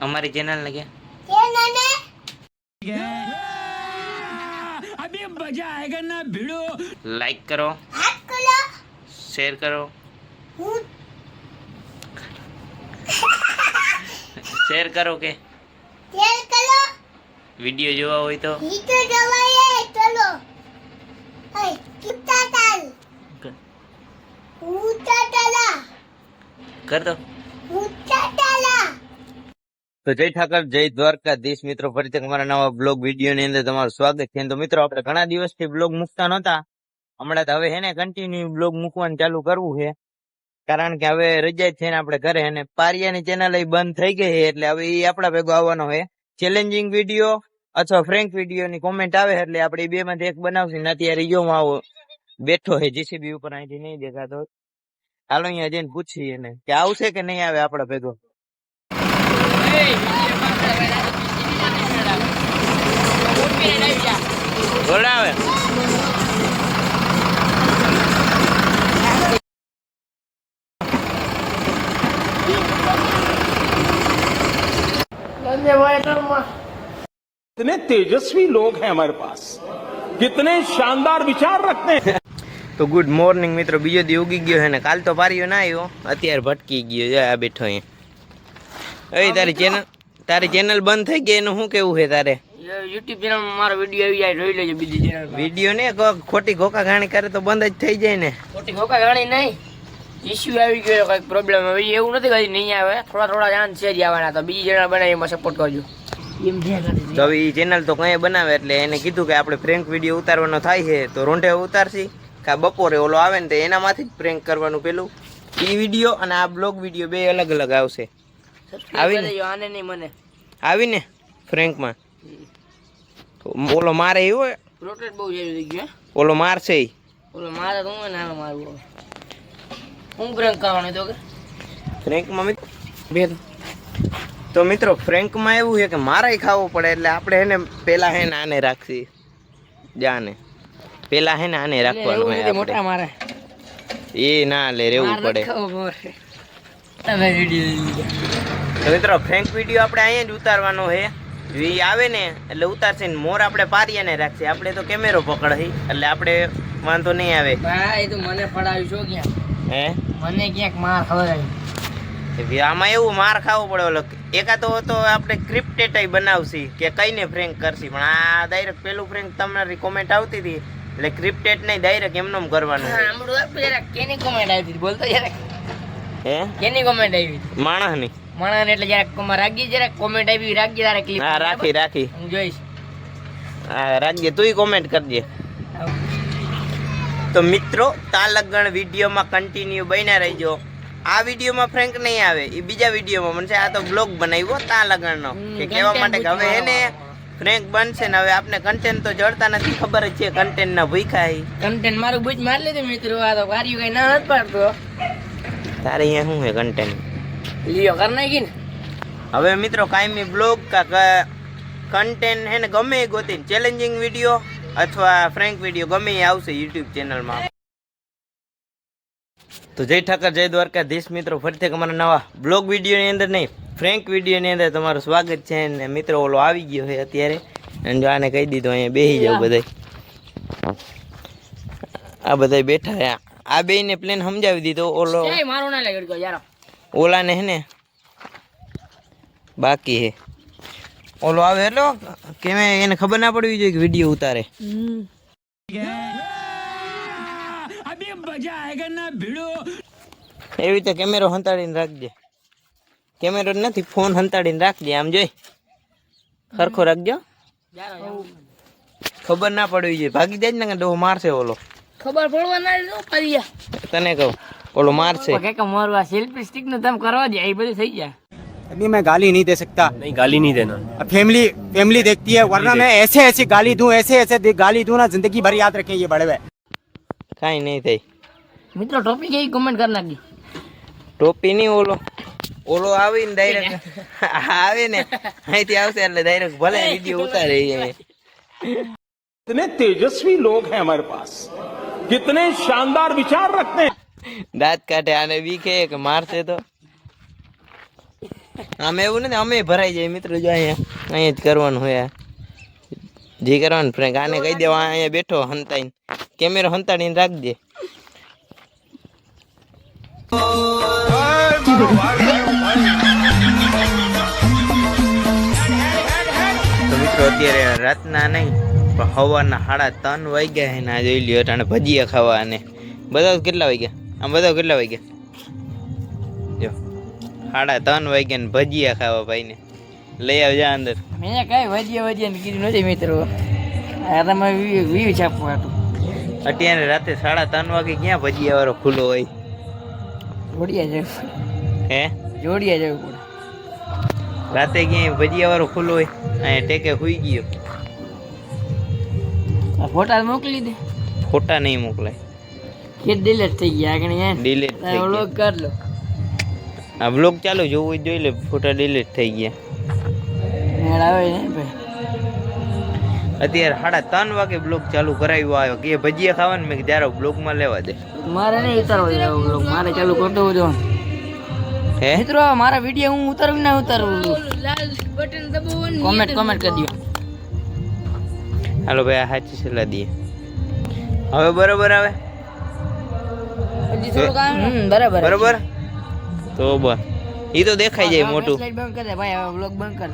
અમારી ચેનલ ને ક્યાં લાઈક કરો શેર કરો. શેર કરો કે? વીડિયો જોવા હોય તો. કર દો તો જય ઠાકર, જય દ્વારકાધીશ મિત્રો. ફરીથી અમારા નવા બ્લોગ વીડિયો ની અંદર તમારું સ્વાગત છે. તો મિત્રો, આપણે ઘણા દિવસથી બ્લોગ મૂકતા નહોતા. હમણાં તો હવે હે ને કન્ટિન્યુ બ્લોગ મૂકવાનું ચાલુ કરવું છે. કારણ કે હવે રજા છે ને આપણે ઘરે અને પારિયાની ચેનલ એ બંધ થઈ ગઈ છે, એટલે હવે એ આપણા ભેગો આવવાનો છે. ચેલેન્જિંગ વીડિયો અથવા ફ્રેન્ક વીડિયો ની કોમેન્ટ આવે એટલે આપણે બે માંથી એક બનાવશું. ને અત્યારે યો માં આવો બેઠો છે જીસીબી ઉપર અહીંથી નહીં દેખાતો. હાલો, અહીંયા જઈને પૂછીએ એને કે આવશે કે નહીં આવે આપણા ભેગો? कितने तेजस्वी लोग हैं हमारे पास कितने शानदार विचार रखते हैं તો ગુડ મોર્નિંગ મિત્રો બીજો દી ઉગી ગયો છે ને કાલ તો પાર્યો ના આવ્યો અત્યારે ભટકી ગયો જો આ બેઠો અહીંયા એ તારી ચેનલ તારી ચેનલ બંધ થઈ ગઈ એનું શું કેવું છે તારે યુટ્યુબ ચેનલ મારો વિડીયો આવી જાય જોઈ લેજો બીજી ચેનલ વિડીયો ને કો- ખોટી ઘોકા ઘાણી કરે તો બંધ જ થઈ જાય ને ખોટી ખોકા ગાણી નહીં ઇસ્યુ આવી ગયો કંઈક પ્રોબ્લેમ હવે એવું નથી કઈ નહીં આવે. થોડા થોડા જાણ છે જ આવવાના તો બીજી ચેનલ બનાવી એમાં સપોર્ટ કરજો. એમ તો હવે એ ચેનલ તો કંઈ બનાવે એટલે એને કીધું કે આપણે ફ્રેન્ક વીડિયો ઉતારવાનો થાય છે તો રોંઢે ઉતારશી. કા બપોરે ઓલો આવે ને તો એનામાંથી જ પ્રેન્ક કરવાનું પેલું. એ વીડિયો અને આ બ્લોગ વીડિયો બે અલગ અલગ આવશે. આવીને. આને નહીં મને. આવીને ફ્રેન્કમાં ઓલો મારે એવો રોટેટ બહુ જેવી થઈ ગયું ઓલો મારશે ઈ. ઓલો મારે તો હું ના મારું હું કરવાનો તો કે? ફ્રેન્કમાં મિત- બે તો. મિત્રો ફ્રેન્કમાં એવું છે કે મારે ખાવું પડે એટલે આપણે એને પેલા હે ને આને રાખશી જાને. પેલા હે ને આને રાખવાનું મોટા મારે. એ ના લે રહેવું પડે. તમે વીડિયો મિત્રો ફ્રેન્ક વીડિયો આપણે અહીંયા જ ઉતારવાનો છે. એ આવે ને એટલે ઉતારશે ને મોર આપણે પારીએ ને રાખશે આપણે તો કેમેરો પકડશી એટલે આપણે વાંધો નહીં આવે. ભાઈ તું મને પડાવ્યું છો ક્યાં? હે? મને ક્યાંક માર ખબર હવે આમાં એવું માર ખાવો પડે ઓલો એકાદો તો આપણે ક્રિપ્ટેટાઈ બનાવશી કે કઈને ફ્રેન્ક કરશી પણ આ ડાયરેક્ટ પેલું ફ્રેન્ક તમારી કોમેન્ટ આવતી હતી એટલે ક્રિપ્ટેટ નહીં ડાયરેક્ટ એમનો કરવાનું. કેની કોમેન્ટ આવી હતી બોલતો જરાક. હે? કેની કોમેન્ટ આવી હતી? માણસની. માણસ એટલે જરાક કોમાં રાખી જરાક કોમેન્ટ આવી રાખી તારે ક્લિપ હા રાખી રાખી. હું જોઈશ. હા રાખજે તુંય કોમેન્ટ કરજે. તો મિત્રો તાલગણ વિડીયોમાં કન્ટિન્યુ બન્યા રહીજો. આ વિડીયોમાં ફ્રેન્ક નહીં આવે એ બીજા વિડીયોમાં બનશે. આ તો બ્લોગ બનાવ્યો તાલગણનો. કે કહેવા માટે કે હવે એને ફ્રેન્ક બનશે ને હવે આપણે કન્ટેન્ટ તો જડતા નથી ખબર જ છે કન્ટેન્ટ ના ભૂખા કન્ટેન્ટ મારું બુજ મારી લીધું મિત્રો આ તો કાર્યું કઈ ના નથી પાડતો. તારે અહીંયા શું હે કન્ટેન્ટ લિયો કર નાખી ને હવે મિત્રો કાયમી બ્લોગ કા કન્ટેન્ટ હે ને ગમે એ ગોતીને. ચેલેન્જિંગ વીડિયો અથવા ફ્રેન્ક વીડિયો ગમે એ આવશે યુટ્યુબ ચેનલમાં તો જય ઠાકર જય દ્વારકાધીશ મિત્રો ફરીથી અમારા નવા બ્લોગ વિડીયોની અંદર નહીં ફ્રેન્ક વિડીયોની અંદર તમારું સ્વાગત છે ને મિત્રો ઓલો આવી ગયો છે અત્યારે. અને જો આને કહી દીધું અહીંયા બેસી જાવ બધાય. આ બધાય બેઠા હે આ બેયને પ્લેન સમજાવી દીધો ઓલો એ ને ના ઓલાને હે ને બાકી હે ઓલો આવે એટલો કેમે એને ખબર ના પડવી જોઈએ કે વીડિયો ઉતારે. એવી રીતે કેમેરો હંતાડીને રાખજે. કેમેરો નથી ફોન હંતાડીને રાખજે આમ જોઈ. સરખો રાખજો ખબર ના પડવી જોઈએ. ભાગી જાય ને ડોહો મારશે ઓલો. ખબર પડવા ના તને કહું ઓલો મારશે. કે મારવા સેલ્ફી સ્ટિકનું તમે કરવા દે એ બધું થઈ જાય अभी मैं गाली नहीं दे सकता नहीं गाली नहीं देना अब फैमिली फैमिली देखती है वरना मैं ऐसे ऐसे गाली दूं ऐसे ऐसे दे- गाली दूं ना जिंदगी भर याद रखें ये बड़े हुए કાંઈ નહીં થાય મિત્રો ટોપિક એવી કમેન્ટ કરી નાખી ટોપી નહીં ઓલો ઓલો આવીને ડાયરેક્ટ આવે ને અહીંથી આવશે એટલે ડાયરેક્ટ ભલે વિડીયો ઉતારે અહીંયા कितने तेजस्वी लोग हैं हमारे पास कितने शानदार विचार रखते हैं દાંત કાઢે આને બીકે કે મારશે તો આમ એવું નથી, અમે ભરાઈ જાય મિત્રો, જો અહીંયા અહીંયા જ કરવાનું હોય જે કરવાનું ફ્રેન્ક આને કહી દેવા અહીંયા બેઠો હંતાઈને. કેમેરો હંતાડીને રાખજે મિત્રો, અત્યારે રાતના નહીં, પણ સવારના સાડા ત્રણ વાગ્યા છે જોઈ લ્યો અને ભજીયા ખાવા અને બધા કેટલા વાગ્યા? આમ બધા કેટલા વાગ્યા? સાડા ત્રણ વાગ્યા ને ભજીયા ખાવા ભાઈને. લઈ આવજા અંદર. મેં કઈ ભજીયા ભજીયા ને કીધું નથી મિત્રો. આ તમે વ્યૂ છાપવું હતું અત્યારે રાતે સાડા ત્રણ વાગે ક્યાં ભજીયા વાળો ખુલ્લો હોય? જોડિયા જવું. હે? જોડિયા જવું પડે. રાતે ક્યાંય ભજીયા વાળો ખુલ્લો હોય? અહીંયા ટેકે સુઈ ગયો. આ ફોટા મોકલી દે. ફોટા નહીં મોકલાય. કે ડિલેટ થઈ ગયા આગળ ડિલેટ થઈ વ્લોગ કર લો. આ બ્લોગ ચાલુ જોવું હોય તો જોઈ લે ફોટા ડિલીટ થઈ ગયા. મેળ આવે ને ભાઈ. અત્યારે સાડા ત્રણ વાગે બ્લોગ ચાલુ કરાવ્યો આવ્યો. કે ભજીયા ખાવાનું મેં ત્યારે બ્લોગમાં લેવા દે. મારે નહીં ઉતારવો જોઈએ આવો vlog. મારે ચાલુ કરતો જો હે? મિત્રો મારા વીડિયો હું ઉતારું કે ના ઉતારું? કોમેન્ટ કોમેન્ટ કરી દો હાલો ભાઈ આ સાચી સલાહ દઈએ. હવે બરોબર આવે? હજી થોડુંક આવે ને? હમ, બરાબર. બરોબર. તો બસ. એ તો દેખાઈ જાય મોટું. બંધ કરે ભાઈ vlog બંધ કર